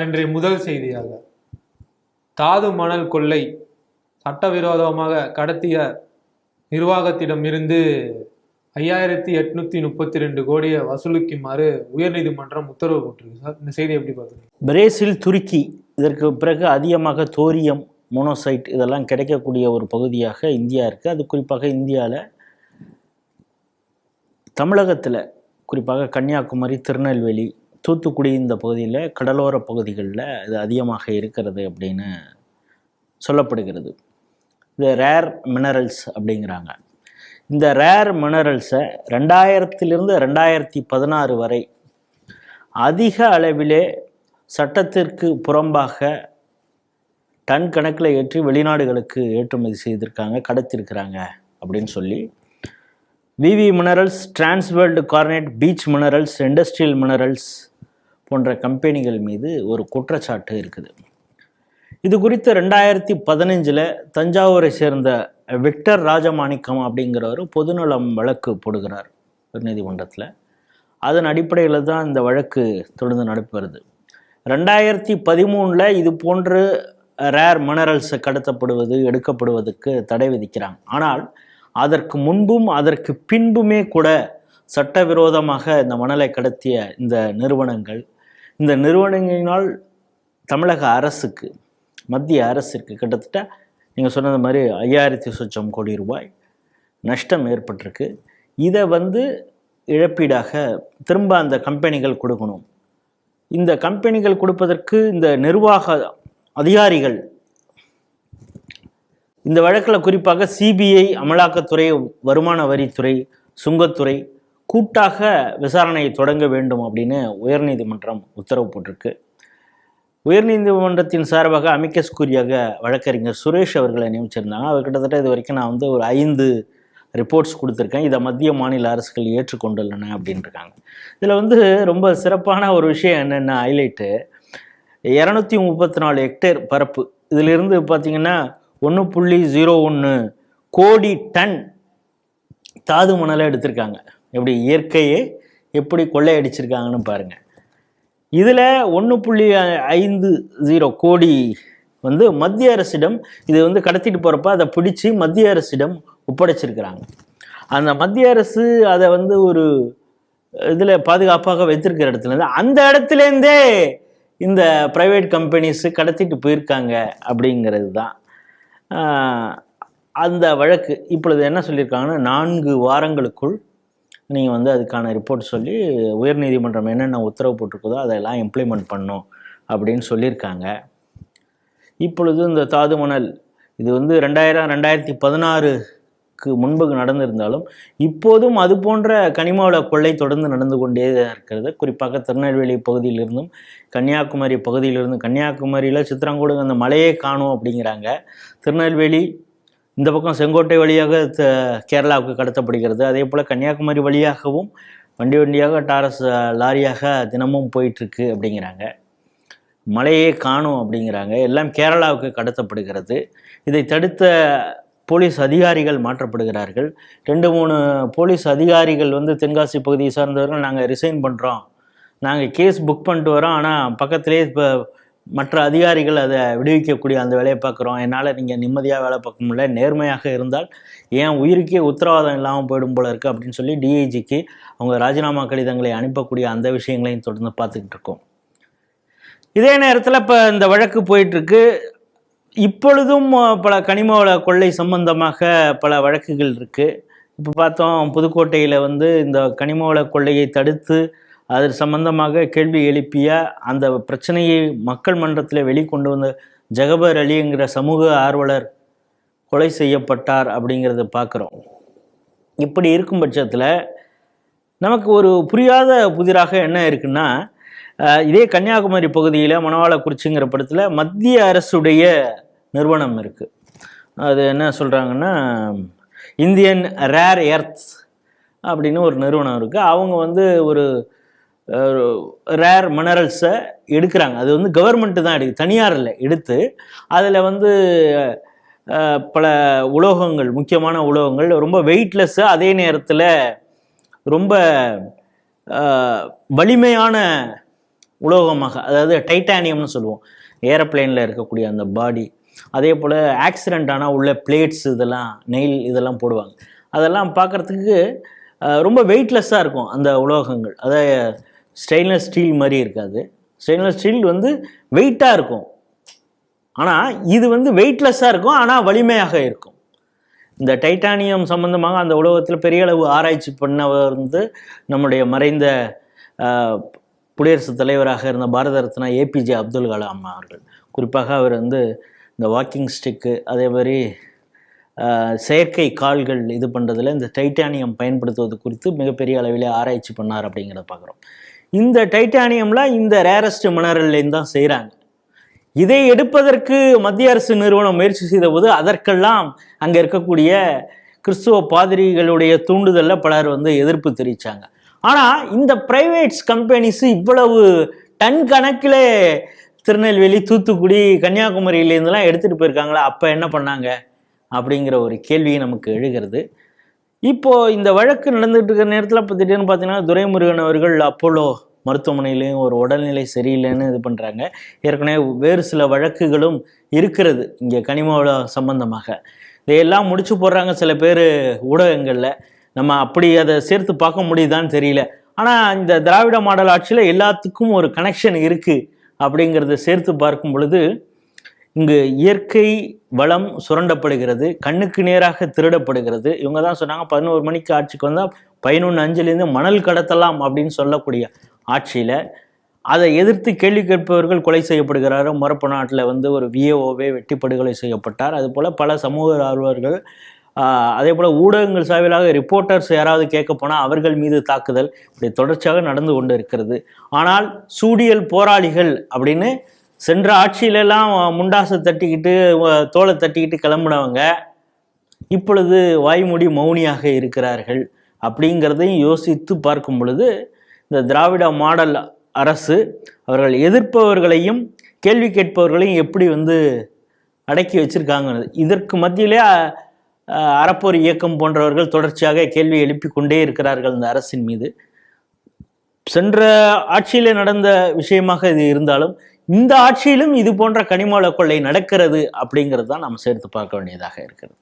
இன்றைய முதல் செய்தியாக தாது மணல் கொள்ளை சட்டவிரோதமாக கடத்திய நிர்வாகத்திடம் இருந்து ஐயாயிரத்தி எட்நூத்தி முப்பத்தி ரெண்டு கோடியை வசூலிக்குமாறு உயர்நீதிமன்றம் உத்தரவு போட்டிருக்கு. சார் இந்த செய்தி எப்படி பார்க்குறீங்க? பிரேசில் துருக்கி இதற்கு பிறகு அதிகமாக தோரியம் மோனோசைட் இதெல்லாம் கிடைக்கக்கூடிய ஒரு பகுதியாக இந்தியா இருக்குது அது குறிப்பாக இந்தியாவில் தமிழகத்தில் குறிப்பாக கன்னியாகுமரி திருநெல்வேலி தூத்துக்குடி இந்த பகுதியில் கடலோர பகுதிகளில் இது அதிகமாக இருக்கிறது அப்படின்னு சொல்லப்படுகிறது. இது ரேர் மினரல்ஸ் அப்படிங்கிறாங்க. இந்த ரேர் மினரல்ஸை ரெண்டாயிரத்திலிருந்து ரெண்டாயிரத்தி பதினாறு வரை அதிக அளவிலே சட்டத்திற்கு புறம்பாக டன் கணக்கில் ஏற்றி வெளிநாடுகளுக்கு ஏற்றுமதி செய்திருக்காங்க கடத்திருக்கிறாங்க அப்படின்னு சொல்லி V V Minerals Transworld Garnet Beach Minerals Industrial Minerals போன்ற கம்பெனிகள் மீது ஒரு குற்றச்சாட்டு இருக்குது. இது குறித்து ரெண்டாயிரத்தி பதினஞ்சில் தஞ்சாவூரை சேர்ந்த விக்டர் ராஜமாணிக்கம் அப்படிங்கிறவர் பொதுநலம் வழக்கு போடுகிறார் உயர்நீதிமன்றத்தில் அதன் அடிப்படையில் தான் இந்த வழக்கு தொடர்ந்து நடைபெறுது ரெண்டாயிரத்தி பதிமூணில் இது போன்று ரேர் மினரல்ஸ் கடத்தப்படுவது எடுக்கப்படுவதற்கு தடை விதிக்கிறாங்க. ஆனால் அதற்கு முன்பும் அதற்கு பின்புமே கூட சட்டவிரோதமாக இந்த மணலை கடத்திய இந்த நிறுவனங்கள் இந்த நிறுவனங்களினால் தமிழக அரசுக்கு மத்திய அரசிற்கு கிட்டத்தட்ட நீங்கள் சொன்னது மாதிரி ஐயாயிரத்தி சொச்சம் கோடி ரூபாய் நஷ்டம் ஏற்பட்டிருக்கு. இதை வந்து இழப்பீடாக திரும்ப அந்த கம்பெனிகள் கொடுக்கணும். இந்த கம்பெனிகள் கொடுப்பதற்கு இந்த நிர்வாக அதிகாரிகள் இந்த வழக்கில் குறிப்பாக சிபிஐ அமலாக்கத்துறை வருமான வரித்துறை சுங்கத்துறை கூட்டாக விசாரணையை தொடங்க வேண்டும் அப்படின்னு உயர்நீதிமன்றம் உத்தரவு போட்டிருக்கு. உயர்நீதிமன்றத்தின் சார்பாக அமிக்கஸ் கூறியாக வழக்கறிஞர் சுரேஷ் அவர்களை நியமிச்சிருந்தாங்க. அவர் கிட்டத்தட்ட இது வரைக்கும் நான் வந்து ஒரு ஐந்து ரிப்போர்ட்ஸ் கொடுத்துருக்கேன். இதை மத்திய மாநில அரசுகள் ஏற்றுக்கொண்டுள்ளன அப்படின்ட்டுருக்காங்க இதில் வந்து ரொம்ப சிறப்பான ஒரு விஷயம் என்னென்ன ஹைலைட்டு இரநூத்தி முப்பத்தி நாலு ஹெக்டேர் பரப்பு. இதிலிருந்து பார்த்தீங்கன்னா ஒன்று புள்ளி ஜீரோ ஒன்று கோடி டன் தாது மணலை எடுத்திருக்காங்க. எப்படி இயற்கையே எப்படி கொள்ளையடிச்சிருக்காங்கன்னு பாருங்கள் இதில் ஒன்று புள்ளி ஐந்து ஜீரோ கோடி வந்து மத்திய அரசிடம் இது வந்து கடத்திட்டு போகிறப்ப அதை பிடிச்சி மத்திய அரசிடம் ஒப்படைச்சிருக்கிறாங்க. அந்த மத்திய அரசு அதை வந்து ஒரு இதில் பாதுகாப்பாக வைத்திருக்கிற இடத்துல அந்த இடத்துலேருந்தே இந்த ப்ரைவேட் கம்பெனிஸு கடத்திட்டு போயிருக்காங்க அப்படிங்கிறது தான். அந்த வழக்கு. இப்பொழுது என்ன சொல்லியிருக்காங்கன்னா நான்கு வாரங்களுக்குள் நீங்கள் வந்து அதுக்கான ரிப்போர்ட் சொல்லி உயர்நீதிமன்றம் என்னென்ன உத்தரவு போட்டிருக்குதோ அதெல்லாம் இம்ப்ளிமெண்ட் பண்ணும் அப்படின்னு சொல்லியிருக்காங்க. இப்பொழுது இந்த தாது மணல் இது வந்து ரெண்டாயிரம் ரெண்டாயிரத்தி பதினாறுக்கு முன்பு நடந்திருந்தாலும் இப்போதும் அது போன்ற கனிமாவள கொள்ளை தொடர்ந்து நடந்து கொண்டே இருக்கிறது. குறிப்பாக திருநெல்வேலி பகுதியிலிருந்தும் கன்னியாகுமரி பகுதியிலிருந்தும் கன்னியாகுமரியில் சித்திரங்கூடு அந்த மலையே காணும் அப்படிங்கிறாங்க. திருநெல்வேலி இந்த பக்கம் செங்கோட்டை வழியாக த- கேரளாவுக்கு கடத்தப்படுகிறது. அதே போல் கன்னியாகுமரி வழியாகவும் வண்டி வண்டியாக டாரஸ் லாரியாக தினமும் போயிட்டுருக்கு அப்படிங்கிறாங்க. மலையே காணும் அப்படிங்கிறாங்க. எல்லாம் கேரளாவுக்கு கடத்தப்படுகிறது. இதை தடுத்த போலீஸ் அதிகாரிகள் மாற்றப்படுகிறார்கள். ரெண்டு மூணு போலீஸ் அதிகாரிகள் வந்து தென்காசி பகுதியை சார்ந்தவர்கள் நாங்கள் ரிசைன் பண்ணுறோம் நாங்கள் கேஸ் புக் பண்ணிட்டு வரோம். ஆனால் பக்கத்திலே இப்போ மற்ற அதிகாரிகள் அதை விடுவிக்கக்கூடிய அந்த வேலையை பார்க்குறோம். என்னால் நீங்கள் நிம்மதியாக வேலை பார்க்க முடியல நேர்மையாக இருந்தால் ஏன் உயிருக்கே உத்தரவாதம் இல்லாமல் போயிடும் போல இருக்குது அப்படின்னு சொல்லி டிஐஜிக்கு அவங்க ராஜினாமா கடிதங்களை அனுப்பக்கூடிய அந்த விஷயங்களையும் தொடர்ந்து பார்த்துக்கிட்டு இருக்கோம். இதே நேரத்தில் இப்போ இந்த வழக்கு போயிட்டுருக்கு. இப்பொழுதும் பல கனிம வள கொள்ளை சம்பந்தமாக பல வழக்குகள் இருக்குது இப்போ பார்த்தோம் புதுக்கோட்டையில் வந்து இந்த கனிம வள கொள்ளையை தடுத்து அது சம்பந்தமாக கேள்வி எழுப்பிய அந்த பிரச்சனையை மக்கள் மன்றத்தில் வெளிக்கொண்டு வந்த ஜகபர் அலிங்கிற சமூக ஆர்வலர் கொலை செய்யப்பட்டார் அப்படிங்கிறத பார்க்குறோம். இப்படி இருக்கும் பட்சத்தில் நமக்கு ஒரு புரியாத புதிராக என்ன இருக்குன்னா இதே கன்னியாகுமரி பகுதியில் மணவாளக்குறிச்சிங்கிற படத்தில் மத்திய அரசுடைய நிறுவனம் இருக்குது அது என்ன சொல்கிறாங்கன்னா இந்தியன் ரேர் எர்த்ஸ் அப்படின்னு ஒரு நிறுவனம் இருக்குது அவங்க வந்து ஒரு ரேர் மினரல்ஸை எடுக்கிறாங்க. அது வந்து கவர்மெண்ட்டு தான் எடுக்கு தனியார் இல்லை எடுத்து அதில் வந்து பல உலோகங்கள் முக்கியமான உலோகங்கள் ரொம்ப வெயிட்லெஸ்ஸு அதே நேரத்தில் ரொம்ப வலிமையான உலோகமாக அதாவது டைட்டானியம்னு சொல்லுவோம். ஏரோப்ளேனில் இருக்கக்கூடிய அந்த பாடி அதே போல் ஆக்சிடெண்ட் ஆனால் உள்ள பிளேட்ஸ் இதெல்லாம் நெயில் இதெல்லாம் போடுவாங்க. அதெல்லாம் பார்க்குறதுக்கு ரொம்ப வெயிட்லெஸ்ஸாக இருக்கும் அந்த உலோகங்கள். அதாவது ஸ்டெயின்லெஸ் ஸ்டீல் மாதிரி இருக்காது. ஸ்டெயின்லெஸ் ஸ்டீல் வந்து வெயிட்டாக இருக்கும். ஆனால் இது வந்து வெயிட்லெஸ்ஸாக இருக்கும் ஆனால் வலிமையாக இருக்கும். இந்த டைட்டானியம் சம்பந்தமாக அந்த உலகத்தில் பெரிய அளவு ஆராய்ச்சி பண்ணவர் வந்து நம்முடைய மறைந்த குடியரசுத் தலைவராக இருந்த பாரத ரத்னா ஏபிஜே அப்துல் கலாம் அவர்கள். குறிப்பாக அவர் வந்து இந்த வாக்கிங் ஸ்டிக்கு அதே மாதிரி செயற்கை கால்கள் இது பண்ணுறதுல இந்த டைட்டானியம் பயன்படுத்துவது குறித்து மிகப்பெரிய அளவிலே ஆராய்ச்சி பண்ணார் அப்படிங்கிறத பார்க்குறோம். இந்த டைட்டானியம்லாம் இந்த ரேரஸ்ட் மினரல்லேருந்து தான் செய்கிறாங்க இதை எடுப்பதற்கு மத்திய அரசு நிறுவனம் முயற்சி செய்தபோது அதற்கெல்லாம் அங்கே இருக்கக்கூடிய கிறிஸ்துவ பாதிரிகளுடைய தூண்டுதலில் பலர் வந்து எதிர்ப்பு தெரிவித்தாங்க ஆனால் இந்த பிரைவேட்ஸ் கம்பெனிஸ் இவ்வளவு டன் கணக்கில் திருநெல்வேலி தூத்துக்குடி கன்னியாகுமரியிலேருந்துலாம் எடுத்துகிட்டு போயிருக்காங்களா? அப்போ என்ன பண்ணாங்க? அப்படிங்கிற ஒரு கேள்வி நமக்கு எழுகிறது. இப்போது இந்த வழக்கு நடந்துகிட்டு இருக்கிற நேரத்தில் இப்போ திடீர்னு பார்த்தீங்கன்னா துரைமுருகன் அவர்கள் அப்போலோ மருத்துவமனையிலையும் ஒரு உடல்நிலை சரியில்லைன்னு இது பண்ணுறாங்க ஏற்கனவே வேறு சில வழக்குகளும் இருக்கிறது இங்கே கனிம வள சம்பந்தமாக. இதையெல்லாம் முடிச்சு போடுறாங்க சில பேர் ஊடகங்களில். நம்ம அப்படி அதை சேர்த்து பார்க்க முடியுதான்னு தெரியல. ஆனால் இந்த திராவிட மாடல் ஆட்சியில் எல்லாத்துக்கும் ஒரு கனெக்ஷன் இருக்குது அப்படிங்கிறத சேர்த்து பார்க்கும் பொழுது இங்கு இயற்கை வளம் சுரண்டப்படுகிறது கண்ணுக்கு நேராக திருடப்படுகிறது. இவங்க தான் சொன்னாங்க பதினோரு மணிக்கு ஆட்சிக்கு வந்தால் பதினொன்று அஞ்சுலேருந்து மணல் கடத்தலாம் அப்படின்னு சொல்லக்கூடிய ஆட்சியில் அதை எதிர்த்து கேள்வி கேட்பவர்கள் கொலை செய்யப்படுகிறாரோ மொரப்பு நாட்டில் வந்து ஒரு விஏஓவே வெட்டி படுகொலை செய்யப்பட்டார். அதுபோல் பல சமூக ஆர்வலர்கள் அதே போல் ஊடகங்கள் சார்பிலாக ரிப்போர்ட்டர்ஸ் யாராவது கேட்க போனால் அவர்கள் மீது தாக்குதல் இப்படி தொடர்ச்சியாக நடந்து கொண்டு இருக்கிறது. ஆனால் சூடியல் போராளிகள் அப்படின்னு சென்ற ஆட்சியிலெல்லாம் முண்டாசை தட்டிக்கிட்டு தோலை தட்டிக்கிட்டு கிளம்புனவங்க இப்பொழுது வாய்மொழி மௌனியாக இருக்கிறார்கள் அப்படிங்கிறதையும் யோசித்து பார்க்கும் பொழுது இந்த திராவிட மாடல் அரசு அவர்கள் எதிர்ப்பவர்களையும் கேள்வி கேட்பவர்களையும் எப்படி வந்து அடக்கி வச்சிருக்காங்க இதற்கு மத்தியிலே அறப்போர் இயக்கம் போன்றவர்கள் தொடர்ச்சியாக கேள்வி எழுப்பி கொண்டே இருக்கிறார்கள் இந்த அரசின் மீது. சென்ற ஆட்சியிலே நடந்த விஷயமாக இது இருந்தாலும் இந்த ஆட்சியிலும் இது போன்ற கனிமவள கொள்ளை நடக்கிறது அப்படிங்கிறது தான் நாம் சேர்த்து பார்க்க வேண்டியதாக இருக்கிறது.